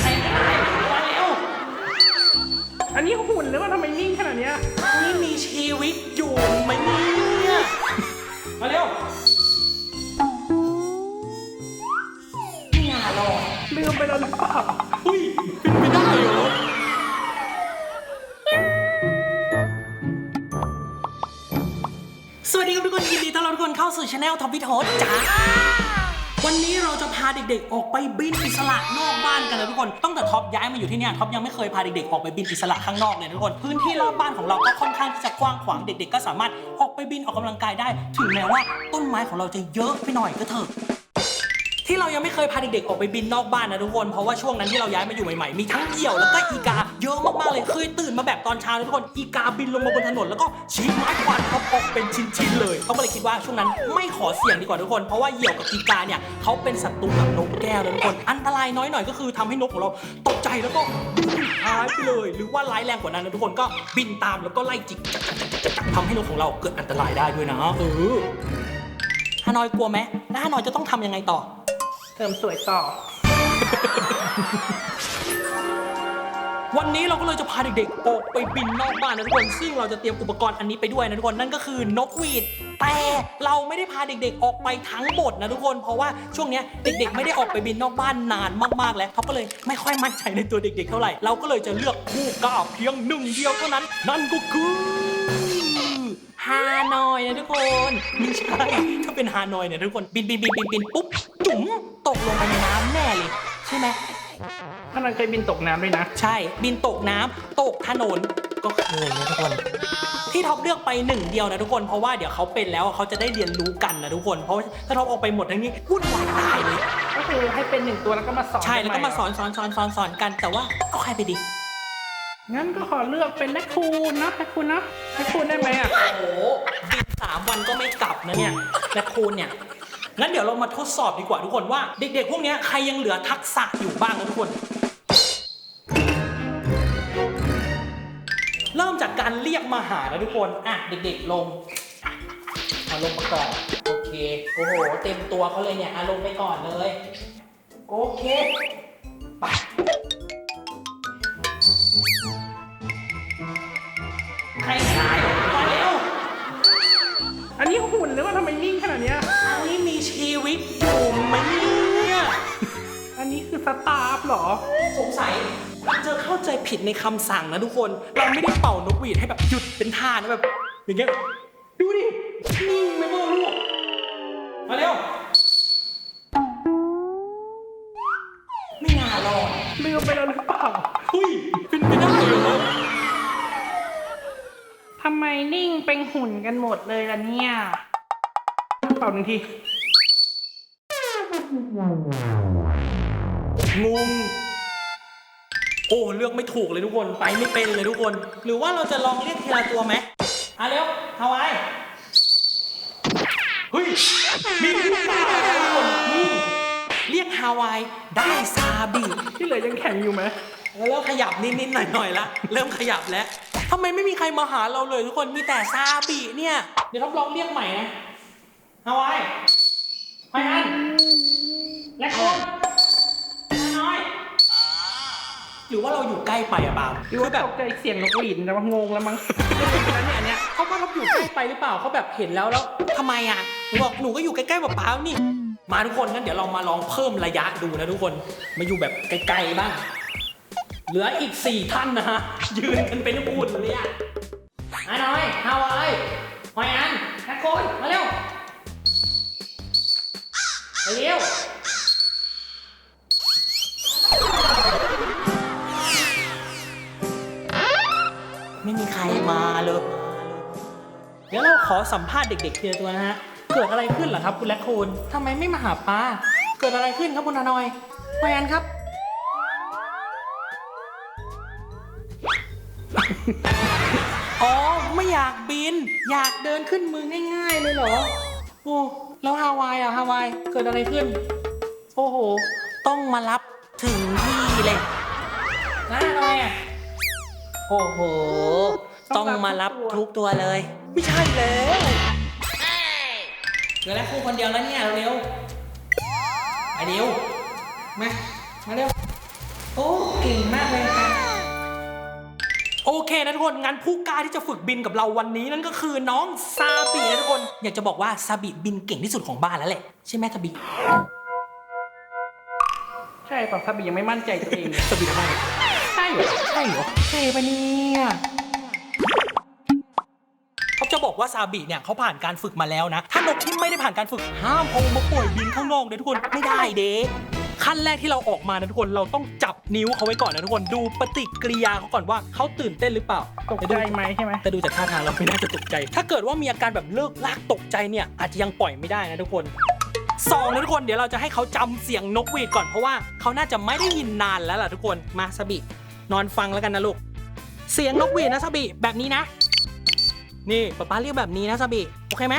ใครก็ได้มาเร็วอันนี้หุ่นหรือว่าทำไมนิ่งขนาดเนี้ยนี่มีชีวิตอยู่ไหมเนี่ย มาเร็วนี่งานรอดลืมไปแล้วหรือเปล่าอุ้ย เป็นไปได้เหรอ สวัสดีครับทุกคนยินดีต้อนรับทุกคนเข้าสู่ช anel ท็อปพิทโจ้า วันนี้เราจะพาเด็กๆ ออกไปบินอิสระนอกบ้านกันเลยทุกคน ตั้งแต่ท็อปย้ายมาอยู่ที่เนี่ยท็อปยังไม่เคยพาเด็กๆ ออกไปบินอิสระข้างนอกเลยทุกคน พื้นที่รอบบ้านของเราก็ค่อนข้างที่จะกว้างขวางเด็กๆ ก็สามารถออกไปบินออกกำลังกายได้ ถึงแม้ว่าต้นไม้ของเราจะเยอะไปหน่อยก็เถอะ ที่เรายังไม่เคยพาเด็กๆออกไปบินนอกบ้านนะทุกคนเพราะว่าช่วงนั้นที่เราย้ายมาอยู่ใหม่ๆมีทั้งเหยี่ยวแล้วก็อีกาเยอะมากๆเลยเคยตื่นมาแบบตอนเช้าทุกคนอีกาบินลงมาบนถนนแล้วก็ชี้ไม้ควันเขาออกเป็นชิ้นๆเลยเขาก็เลยคิดว่าช่วงนั้นไม่ขอเสี่ยงดีกว่าทุกคน เพราะว่าเหยี่ยวกับอีกาเนี่ยเขาเป็นศัตรูกับนกแก้วนะทุกคน อันตรายน้อยหน่อยก็คือทำให้นกของเราตกใจแล้วก็หายไปเลย หรือว่าร้ายแรงกว่านั้นนะทุกคนก็บินตามแล้วก็ไล่จิกทำให้นกของเราเกิดอันตรายได้ด้วยนะเออฮานอยกลัวไหมแล้วฮานอยจะต้องทำยังไงต่อ เติมสวยต่อ วันนี้เราก็เลยจะพาเด็กๆออกไปบินนอกบ้านนะทุกคน ซึ่งเราจะเตรียมอุปกรณ์อันนี้ไปด้วยนะทุกคน นั่นก็คือนกหวีด แต่เราไม่ได้พาเด็กๆออกไปทั้งหมดนะทุกคน เพราะว่าช่วงเนี้ยเด็กๆ ไม่ได้ออกไปบินนอกบ้านนานมากๆแล้วเขาก็เลยไม่ค่อยมั่นใจในตัวเด็กๆ เท่าไหร่ เราก็เลยจะเลือกคู่กล้าเพียงหนึ่งเดียวเท่านั้น นั่นก็คือ ฮานอยนะทุกคนไม่ใช่ถ้าเป็นฮานอยเนี่ยทุกคนบินบินบินบินบินปุ๊บจุ๋มตกลงไปในน้ำแน่เลย ใช่ไหมถ้านันเคยบินตกน้ำด้วยนะ ใช่บินตกน้ำตกถนนก็เคยนะทุกคน ที่ท็อปเลือกไปหนึ่งเดียวนะทุกคนเพราะว่าเดี๋ยวเขาเป็นแล้วเขาจะได้เรียนรู้กันนะทุกคน เพราะว่าถ้าท็อปออกไปหมดทั้งนี้วุ่นวายตายเลย ก็คือให้เป็นหนึ่งตัวแล้วก็มาสอนใช่แล้วก็มาสอใหนสอนสอนสอนสอนกัน แต่ว่าเอาใครไปดี งั้นก็ขอเลือกเป็นแรคคูนเนอะแรคคูนเนอะแรคคูนได้ไหมอะ โอ้โหบินสามวันก็ไม่กลับนะเนี่ยและคูณเนี่ย งั้นเดี๋ยวเรามาทดสอบดีกว่าทุกคนว่า เด็กๆ พวกเนี้ยใครยังเหลือทักษะอยู่บ้างนะทุกคน เริ่มจากการเรียกมาหานะทุกคน อะเด็กๆลงเอาลงมาก่อนโอเค โอ้โห เต็มตัวเขาเลยเนี่ยอาลงไปก่อนเลย โอเค ไป หุ่นหรือว่าทำไมนิ่งขนาดเนี้ย อันนี้มีชีวิตอยู่ไหมเนี่ยอันนี้คือสตาฟเหรอ สงสัยเธอเข้าใจผิดในคำสั่งนะทุกคน เราไม่ได้เป่านกหวีดให้แบบหยุดเป็นท่านะแบบ อย่างเงี้ย ดูดินิ่งไม่เมื่อลูกมาเร็ว ไม่น่ารอดลืมไปแล้วหรือเปล่าเฮ้ย เป็นไปได้เหรอทำไมนิ่งเป็นหุ่นกันหมดเลยล่ะเนี่ย เป่าหนึ่งที งง โอ้เลือกไม่ถูกเลยทุกคน ไปไม่เป็นเลยทุกคน หรือว่าเราจะลองเรียกทีละตัวไหมอะเร็วฮาวายเฮ้ย มีคู่ตาทุกคนนี่เรียกฮาวายได้ซาบิ ที่เหลือยังแข็งอยู่ไหมเริ่มขยับนิดๆหน่อยๆละเริ่มขยับแล้วทำไมไม่มีใครมาหาเราเลยทุกคนมีแต่ซาบิเนี่ย เดี๋ยวทดลองเรียกใหม่นะ ฮาวายไฮอัน และคนน้อยหรือว่าเราอยู่ใกล้ไปอะบามหรือคืว่าอแบบตกใจเสียงนกหวีดแต่ว่างงแล้วมั้งแล้วเนี่ยอันเนี้ยเขาก็รับอยู่ใกล้ไปหรือเปล่าเขาแบบเห็นแล้วแล้วทำไมอะหนูบอกหนูก็อยู่ใกล้ๆแบบป้านี่ มาทุกคนงั้นเดี๋ยวเรามาลองเพิ่มระยะดูนะทุกคน มาอยู่แบบไกลๆบ้าง เหลืออีกสี่ท่านนะฮะ ยืนกันเป็นอุ่นเลยอะอาน้อยฮาวายหอยอันแท็กโคนมาเร็วไป เร็วไม่มีใครมาเลย เดี๋ยวเราขอสัมภาษณ์เด็กๆทีละตัวนะฮะ เกิดอะไรขึ้นเหรอครับคุณแลคคูนทำไมไม่มาหาป้าเกิดอะไรขึ้นครับคุณอนอยแฟนครับ อ๋อ ไม่อยากบิน อยากเดินขึ้นมือง่ายๆเลยเหรอ โอ้ แล้วฮาวายอะฮาวายเกิดอะไรขึ้น โอ้โห ต้องมารับถึงที่เลยแล้วฮานอยอะ โอ้โห ต้องมารับทุกตัวเลย ไม่ใช่แล้วเหลือแล้วคู่คนเดียวแล้วเนี่ยเร็วๆไปเร็วมา มาเร็ว โอ้เก่งมากเลยค่ะ โอเคนะทุกคนงั้นผู้กล้าที่จะฝึกบินกับเราวันนี้นั่นก็คือน้องซาบินะทุกคน อยากจะบอกว่าซาบิบินเก่งที่สุดของบ้านแล้วแหละใช่ไหมซาบิใช่ป่ะซาบิยังไม่มั่นใจตัวเองเลยซาบิทำไมใช่เหรอใช่เหรอใช่ปะเนี่ยเขาจะบอกว่าซาบิเนี่ยเขาผ่านการฝึกมาแล้วนะ ถ้านกที่ไม่ได้ผ่านการฝึกห้ามเอามาปล่อยบินข้างนอกเลยทุกคนไม่ได้เด้ ขั้นแรกที่เราออกมานะทุกคนเราต้องจับนิ้วเขาไว้ก่อนนะทุกคนดูปฏิกิริยาเขาก่อนว่าเขาตื่นเต้นหรือเปล่าตกใจไหมใช่ไหมแต่ดูจากท่าทางเราไม่น่าจะตกใจ ถ้าเกิดว่ามีอาการแบบเลิกลากตกใจเนี่ยอาจจะยังปล่อยไม่ได้นะทุกคนสองนะทุกคนเดี๋ยวเราจะให้เขาจำเสียงนกหวีดก่อนเพราะว่าเขาน่าจะไม่ได้ยินนานแล้วล่ะทุกคนมาซาบินอนฟังแล้วกันนะลูกเสียงนกหวีดนะซาบิแบบนี้นะ นี่ป๊าป๊าเรียกแบบนี้นะซาบิโอเคไหม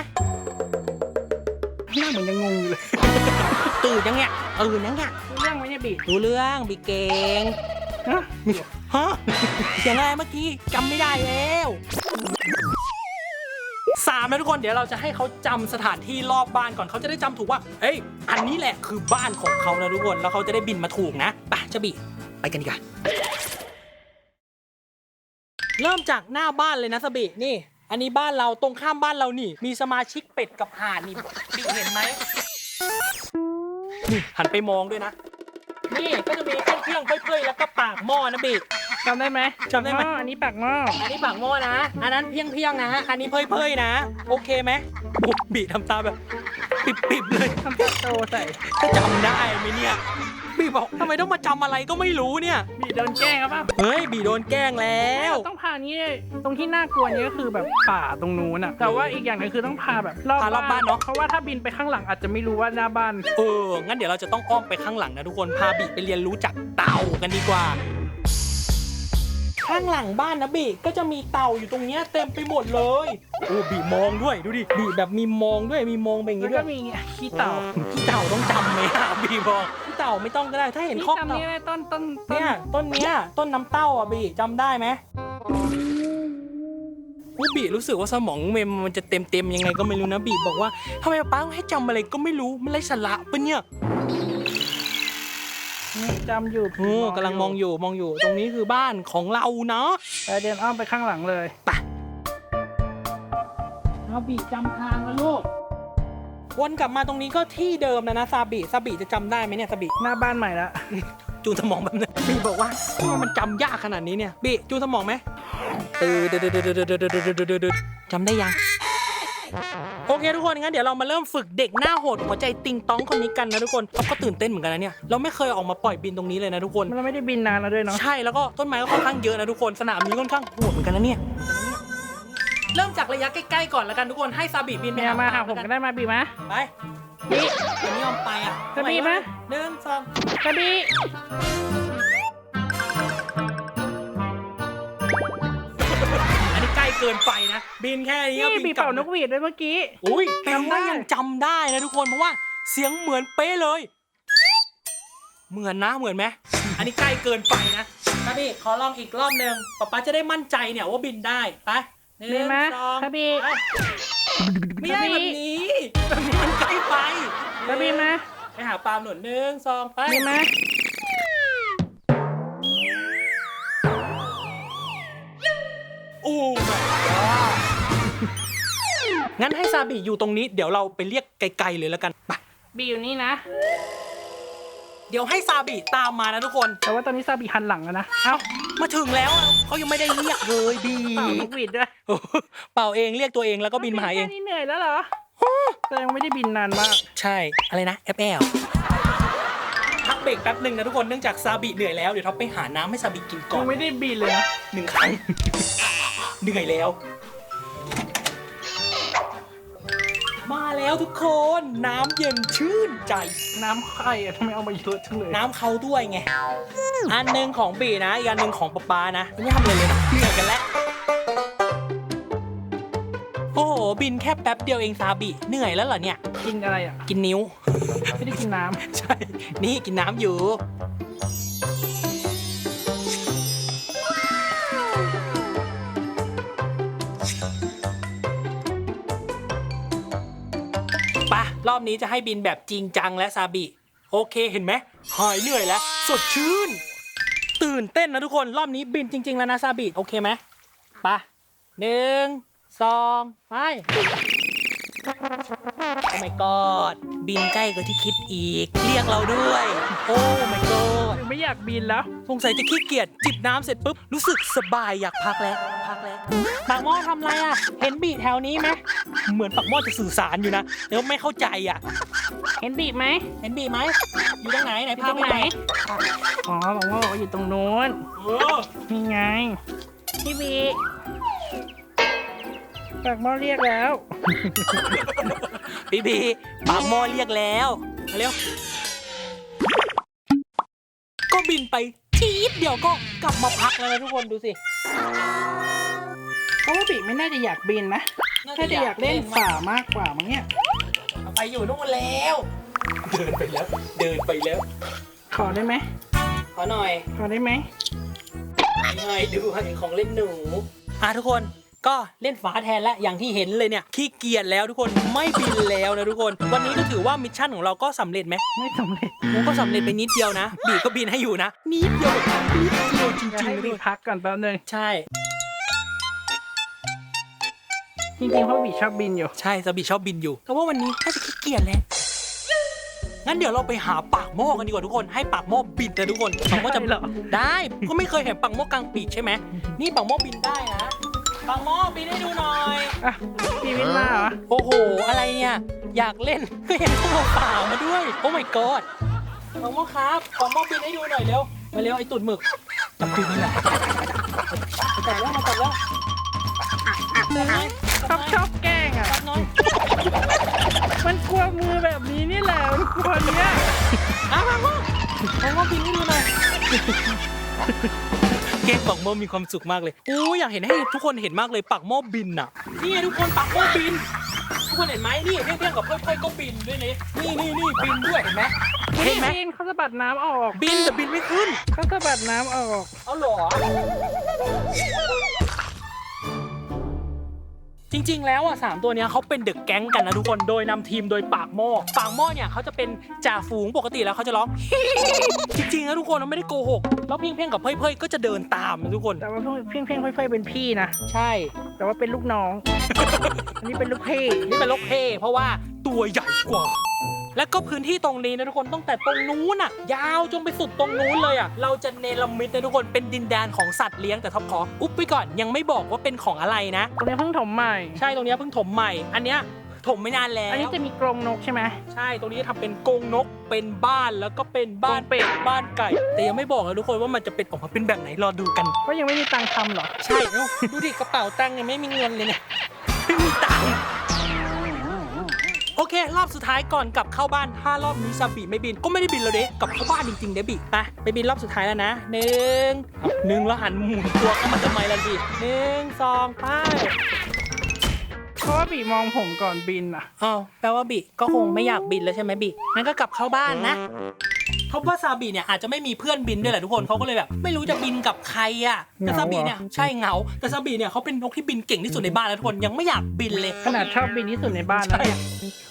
หน้าเหมือนยังงงอยู่เลย ตื่นยังเนี่ยตื่นยังเนี่ยรู้เรื่องไหมเนี่ยบีรู้เรื่องบิเก่งฮะฮะเสียงอะไรเมื่อกี้จำไม่ได้แล้วสามนะทุกคนเดี๋ยวเราจะให้เขาจำสถานที่รอบบ้านก่อนเขาจะได้จำถูกว่าเอ้ยอันนี้แหละคือบ้านของเขานะทุกคนแล้วเขาจะได้บินมาถูกนะไปชบิไปกันดีกว่าเริ่มจากหน้าบ้านเลยนะสบินี่ อันนี้บ้านเราตรงข้ามบ้านเรานี่ มีสมาชิกเป็ดกับห่านนี่บิเห็นไหมนี่ หันไปมองด้วยนะ นี่ก็จะมีเครื่องๆเพื่อยๆแล้วก็ปากหม้อนะบิจำได้ไหมจำได้ไหมอ๋ออันนี้ปากหม้อ อันนี้ปากหม้อนะ อันนั้นเพียงเพียงๆนะ อันนี้เพยเพยๆนะ โอเคไหมบุบบีทำตาแบบ ปิบๆเลยทำตาโตใส่จะจำได้ไหมเนี่ย บีบอกทำไมต้องมาจำอะไรก็ไม่รู้เนี่ย บีโดนแกล้งครับป่ะเฮ้ยบีโดนแกล้งแล้ว ต้องพานี้เลยตรงที่น่ากลัวนี้ก็คือแบบป่าตรงนู้นอะแต่ว่าอีกอย่างหนึงคือต้องพาแบบรอบพารอบบ้านเนอะ เพราะว่าถ้าบินไปข้างหลังอาจจะไม่รู้ว่าหน้าบ้าน เออ งั้นเดี๋ยวเราจะต้องอ้อมไปข้างหลังนะทุกคน พาบีไปเรียนรู้จากเต่ากันดีกว่า ข้างหลังบ้านนะบีก็จะมีเต่าอยู่ตรงเนี้ยเต็มไปหมดเลยโอ้บีมองด้วยดูดิบีแบบมีมองด้วยมีมองไปอย่างแล้วงี้ด้ก็วยมีขี้เต่าพี่เต่าต้องจำไหมอะบีบอกพี่เต่าไม่ต้องก็ได้ถ้าเห็นนี่คอกจำเต่า นี่ไหมต้นต้นต้นเนี่ยต้นเนี้ยต้นน้ำเต้าอะบีจำได้ไหมอุ๊ยบีรู้สึกว่าสมองเมมมันจะเต็มเต็มๆยังไงก็ไม่รู้นะบีบอกว่าทำไมป้าต้องให้จำอะไรก็ไม่รู้มันไร้สาระปะเนี่ยนี่ จำอยู่โอ้กำลังมองอยู่มองอยู่ตรงนี้คือบ้านของเราเนาะไปเดินอ้อมไปข้างหลังเลยไปเอาบีจำทางนะลูกวนกลับมาตรงนี้ก็ที่เดิมนะนะซาบิซาบิจะจำได้ไหมเนี่ยซาบิหน้าบ้านใหม่ละจูนสมองแบบนึงบีบอกว่าทำไมมันจำยากขนาดนี้เนี่ยบีจูนสมองไหมตืดดจำได้ยังโอ เคทุกคนงั้นเดี๋ยวเรามาเริ่มฝึกเด็กหน้าโหดหัวใจติงต้องคนนี้กันนะทุกคนเขาก็ตื่นเต้นเหมือนกันนะเนี่ยเราไม่เคยออกมาปล่อยบินตรงนี้เลยนะทุกคนมันไม่ได้บินนานแล้วด้วยเนาะใช่แล้วก็ต้นไม้ก็ค่อนข้างเยอะนะทุกคนสนามนี้ค่อนข้างโหดเหมือนกันนะเนี่ยเริ่มจากระยะใกล้ๆก่อนแล้วกันทุกคนให้ซาบิบินไปแม่มาหาผมกัก็นได้มาบีมาไปบีอันนี้ยอมไปอะซาบิมาหนึ่งสองกระบี เกินไปนะ บินแค่นี้ก็นี่บินบีกลับเป่านกหวีดด้วยเมื่อกี้ อุ้ยแต่จำได้ว่ายังจำได้นะทุกคนเพราะว่าเสียงเหมือนเป๊ะเลย เหมือนนะเหมือนไหมอันนี้ใกล้เกินไปนะนะพี่ขอลองอีกรอบหนึ่งป๊าป๊าจะได้มั่นใจเนี่ยว่าบินได้ไปหนึ่งบีมาสองกระบีไปไม่ได้แบบนี้แบบนี้มันใกล้ไปกระบีมาไปหาปาล์มหนุนหนึ่งสองไป บีมาโอ้ my god งั้นให้ซาบิอยู่ตรงนี้เดี๋ยวเราไปเรียกไกลๆเลยแล้วกันไปบีอยู่นี่นะ เดี๋ยวให้ซาบิตามมานะทุกคน แต่ว่าตอนนี้ซาบีหันหลังแล้วนะ เอ้า มาถึงแล้วอะเขายังไม่ได้เรียกเลยบี เป่านกหวีดด้วยโอ้โหเป่าเองเรียกตัวเองแล้วก็บินมาหาเอง แค่นี้เหนื่อยแล้วเหรอแต่ยังไม่ได้บินนานมาก ใช่ อะไรนะแอปแอลพักเบรกแป๊บหนึ่งนะทุกคนเนื่องจากซาบิเหนื่อยแล้วเดี๋ยวท็อปไปหาน้ำให้ซาบิกินก่อยันงไม่ได้บินเลยนะหนึ่งครั้ง เหนื่อยแล้ว มาแล้วทุกคนน้ำเย็นชื่นใจ น้ำไข่อะทำไมเอามาเยอะจังเลยน้ำเขาด้วยไง อันหนึ่งของบีนะ อีกอันหนึ่งของป๊าป๊านะไม่ทำอะไรเลยนะเหนื่อยกันแล้ว โอ้โห บินแค่แป๊บเดียวเองซาบิ เหนื่อยแล้วเหรอเนี่ย กินอะไรอะ กินนิ้ว ไม่ได้กินน้ใช่ นี่กินน้ำอยู่ ปะรอบนี้จะให้บินแบบจริงจังและซาบิ โอเคเห็นไหมหายเหนื่อยแล้ว สดชื่น ตื่นเต้นนะทุกคนรอบนี้บินจริง ๆ แล้วนะซาบิ โอเคไหมปะหนึ่งสองไป โอ้ my god บินใกล้กว่าที่คิดอีก เรียกเราด้วย โอ้ my god หรือไม่อยากบินแล้ว สงสัยจะขี้เกียจจิบน้ำเสร็จปุ๊บ รู้สึกสบายอยากพักแล้วพักแล้วปากหม้อทำอะไรอะ เห็นบีแถวนี้ไหมเหมือนปากหม้อจะสื่อสารอยู่นะแต่ว่าไม่เข้าใจอะ เห็นบีบไหม เห็นบีไหม อยู่ตรงไหนไหนอยู่พาตรงไปไหนไหน อ๋อบอกว่าบอกว่าอยู่ตรงนู้นโอ้นี่ไง พี่บี ปากหม้อเรียกแล้วบีบีปากหม้อเรียกแล้วมาเร็วก็บินไปทีดเดียวก็กลับมาพักแล้วนะทุกคนดูสิเพราะว่าบีไม่น่าจะอยากบินนะน่าจะอยากเล่นฝ่ามากกว่ามั้งเนี่ยไปอยู่นู่นแล้ว เดินไปแล้ว เดินไปแล้ว ขอได้ไหมขอหน่อย ขอได้ไหมยังไงดูให้ของเล่นหนูอะทุกคน ก็เล่นฝาแทนแล้วอย่างที่เห็นเลยเนี่ยขี้เกียจแล้วทุกคนไม่บินแล้วนะทุกคน วันนี้ก็ถือว่ามิชชั่นของเราก็สำเร็จไหมไม่สำเร็จผมก็สำเร็จไปนิดเดียวนะบีก็บินให้อยู่นะนิดเดียวแบบนิดเดียวจริงจะๆให้นะทุบีกคนพักก่อนแป๊บนึงใช่จริงๆเพราะบีชอบบินอยู่ ใช่สบีชอบบินอยู่แต่ว่าวันนี้น่าจะขี้เกียจแล้วงั้นเดี๋ยวเราไปหาปากหม้อกันดีกว่าทุกคน ให้ปากหม้อบินนะทุกคนปากหม้อจะได้เหรอได้ก็ไม่เคยเห็นปากหม้อกลางปีกใช่ไหมนี่ปากหม้อบินได้นะ ปากหม้อบินให้ดูหน่อย อะบีบินมาเหรอ โอ้โห อะไรเนี่ย อยากเล่นก็เห็นพวกเราป่ามาด้วย โอ้ my god ของโมครับของโมบินให้ดูหน่อยเร็ว มาเร็วไอ้ตุ่นหมึกจับตุ่นนี่แหละมาจับแล้วมาจับแล้วจับไหมชอบชอบแกล้งอะ จับหน่อยมันกลัวมือแบบนี้นี่แหละ มันกลัวเนี้ย อะมาโมของโมบินให้ดูหน่อย เกมปักโมมีความสุขมากเลยโอ้ยอยากเห็นให้ทุกคนเห็นมากเลยปักโมบินอะ นี่ไงทุกคนปักโมบิน ทุกคนเห็นไหมนี่เพี้ยงๆกับเพื่อนๆก็บินด้วยนี่นี่นี่นี่บินด้วยเห็นไหมเห็นไหมบินเขาสะบัดน้ำออกบินแต่บินไม่ขึ้นเขาสะบัดน้ำออก เอาเหรอ จริง ๆ แล้วอะสามตัวเนี้ยเขาเป็นเดอะแก๊งกันนะทุกคนโดยนำทีมโดยปากหม้อปากหม้อเนี่ยเขาจะเป็นจ่าฝูงปกติแล้วเขาจะร้อง จริงๆนะทุกคนเราไม่ได้โกหกแล้วเพียงเพียงๆกับเพ่ยๆก็จะเดินตามนะทุกคน แต่ว่าเพียงเพียงๆค่อยๆเป็นพี่นะ ใช่ แต่ว่าเป็นลูกน้อง อันนี้เป็นลูกพี่ นี่เป็นลกเพ่เพราะว่าตัวใหญ่กว่า และก็พื้นที่ตรงนี้นะทุกคนตั้งแต่ตรงนู้นอะยาวจนไปสุดตรงนู้นเลยอะเราจะเนรมิตนะทุกคนเป็นดินแดนของสัตว์เลี้ยงแต่ท็อปขออุ๊บไปก่อนยังไม่บอกว่าเป็นของอะไรนะ ตรงนี้เพิ่งถมใหม่ ใช่ตรงเนี้ยเพิ่งถมใหม่ อันเนี้ยถมไม่นานแล้ว อันนี้จะมีกรงนกใช่ไหมใช่ตรงนี้จะทำเป็นกรงนกเป็นบ้านแล้วก็เป็นบ้านกรงเป็ดบ้านไก่ แต่ยังไม่บอกนะทุกคนว่ามันจะเป็นออกมาเป็นแบบไหนรอดูกันก็ยังไม่มีตังค์ทำหรอใช่เอ้าดูดิกระเป๋าตังค์ยังไม่มีเงินเลยเนี่ยไม่มีตังค์โอ เค รอบสุดท้ายก่อนกลับเข้าบ้านถ้ารอบนี้ซาบิไม่บินก็ไม่ได้บินแล้วเด้กลับเข้าบ้านจริงๆเดบิไปไปบินรอบสุดท้ายแล้วนะหนึ่งหนึ่งแล้วหันหมุนตัวเข้ามาทำไมล่ะดิหนึ่งสองไปเพราะว่าบีมองผมก่อนบินอะอ้าวแปลว่าบิก็คงไม่อยากบินแล้วใช่ไหมบิงั้นก็กลับเข้าบ้านนะ ทบว่าซาบิเนี่ยอาจจะไม่มีเพื่อนบินด้วยแหละทุกคนเขาก็เลยแบบไม่รู้จะบินกับใครอะแต่เหงาซาบิเนี่ยเหรอใช่เหงาแต่ซาบิเนี่ยเขาเป็นนกที่บินเก่งที่สุดในบ้านแล้วทุกคนยังไม่อยากบินเลย ขนาดชอบบินที่สุดในบ้านนะใช่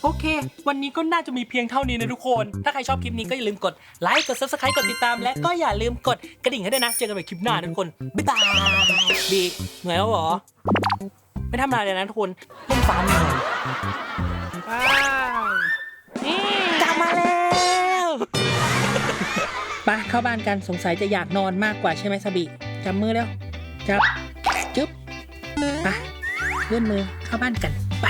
โอเค วันนี้ก็น่าจะมีเพียงเท่านี้นะทุกคน ถ้าใครชอบคลิปนี้ก็อย่าลืมกดไลค์กด subscribe กดติดตาม และก็อย่าลืมกดกระดิ่งให้ด้วยนะ เจอกันใหม่คลิปหน้านะทุกคน บ๊ายบายบีเหนื่อยแล้วเหรอ ไม่ทำอะไรเลยนะทุกคนเล่นฟาร์มเหนื่อยไปนี่กลับมาแล้ ไปเข้าบ้านกันสงสัยจะอยากนอนมากกว่าใช่ไหมสบิจับมือแล้วจับจึ๊บไปเลื่อนมือเข้าบ้านกันไป